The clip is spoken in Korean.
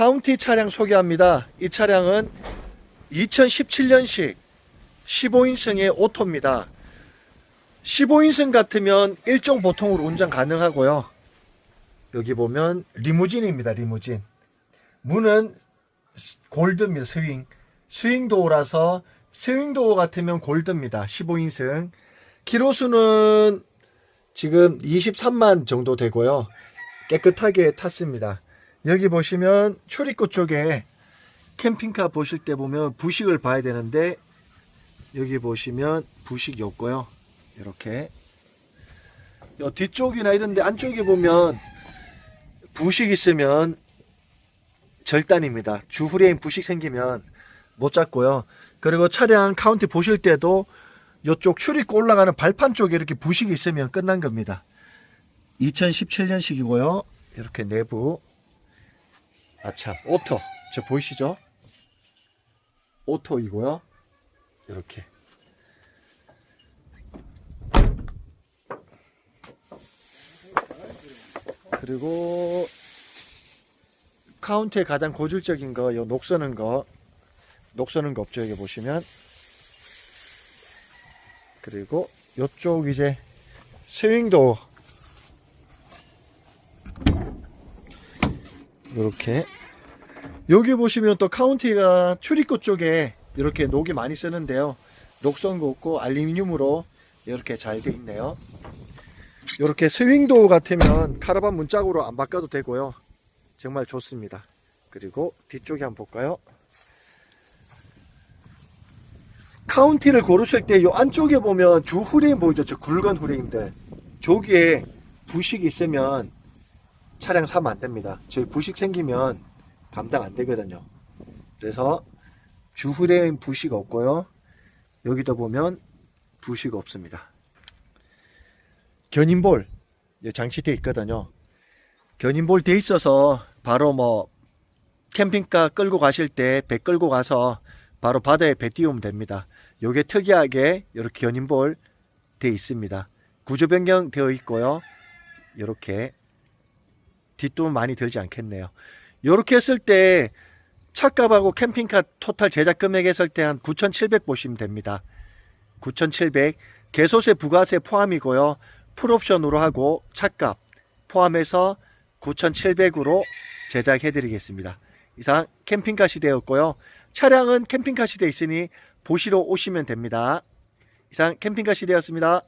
카운티 차량 소개합니다. 이 차량은 2017년식 15인승의 오토입니다. 15인승 같으면 일종 보통으로 운전 가능하고요. 여기 보면 리무진입니다. 리무진. 문은 골드입니다. 스윙. 스윙도어라서 스윙도어 같으면 골드입니다. 15인승. 키로수는 지금 23만 정도 되고요. 깨끗하게 탔습니다. 여기 보시면 출입구 쪽에 캠핑카 보실 때 보면 부식을 봐야 되는데 여기 보시면 부식이 없고요. 이렇게 요 뒤쪽이나 이런데 안쪽에 보면 부식 있으면 절단입니다. 주 후레임 부식 생기면 못 잡고요. 그리고 차량 카운티 보실 때도 이쪽 출입구 올라가는 발판 쪽에 이렇게 부식이 있으면 끝난 겁니다. 2017년식이고요. 이렇게 내부 아참 오토 저 보이시죠? 오토이고요. 이렇게 그리고 카운트의 가장 고질적인 거, 요 녹서는 거, 녹서는 거 없죠? 여기 보시면. 그리고 요쪽 이제 스윙도 이렇게 여기 보시면 또 카운티가 출입구 쪽에 이렇게 녹이 많이 쓰는데요. 녹선거 없고 알루미늄으로 이렇게 잘 돼 있네요. 이렇게 스윙도 같으면 카라반 문짝으로 안 바꿔도 되고요. 정말 좋습니다. 그리고 뒤쪽에 한번 볼까요? 카운티를 고르실 때 이 안쪽에 보면 주 후레임 보이죠? 저 굵은 후레임들. 저기에 부식이 있으면 차량 사면 안 됩니다. 저희 부식 생기면 감당 안 되거든요. 그래서 주 후레임 부식 없고요. 여기도 보면 부식 없습니다. 견인볼 장치되어 있거든요. 견인볼 돼 있어서 바로 뭐 캠핑카 끌고 가실 때 배 끌고 가서 바로 바다에 배 띄우면 됩니다. 요게 특이하게 이렇게 견인볼 돼 있습니다. 구조 변경 되어 있고요. 이렇게 뒷돈 많이 들지 않겠네요. 이렇게 했을 때 차값하고 캠핑카 토탈 제작 금액 했을 때 한 9,700 보시면 됩니다. 9,700 개소세 부가세 포함이고요. 풀옵션으로 하고 차값 포함해서 9,700으로 제작해 드리겠습니다. 이상 캠핑카 시대였고요. 차량은 캠핑카 시대 있으니 보시러 오시면 됩니다. 이상 캠핑카 시대였습니다.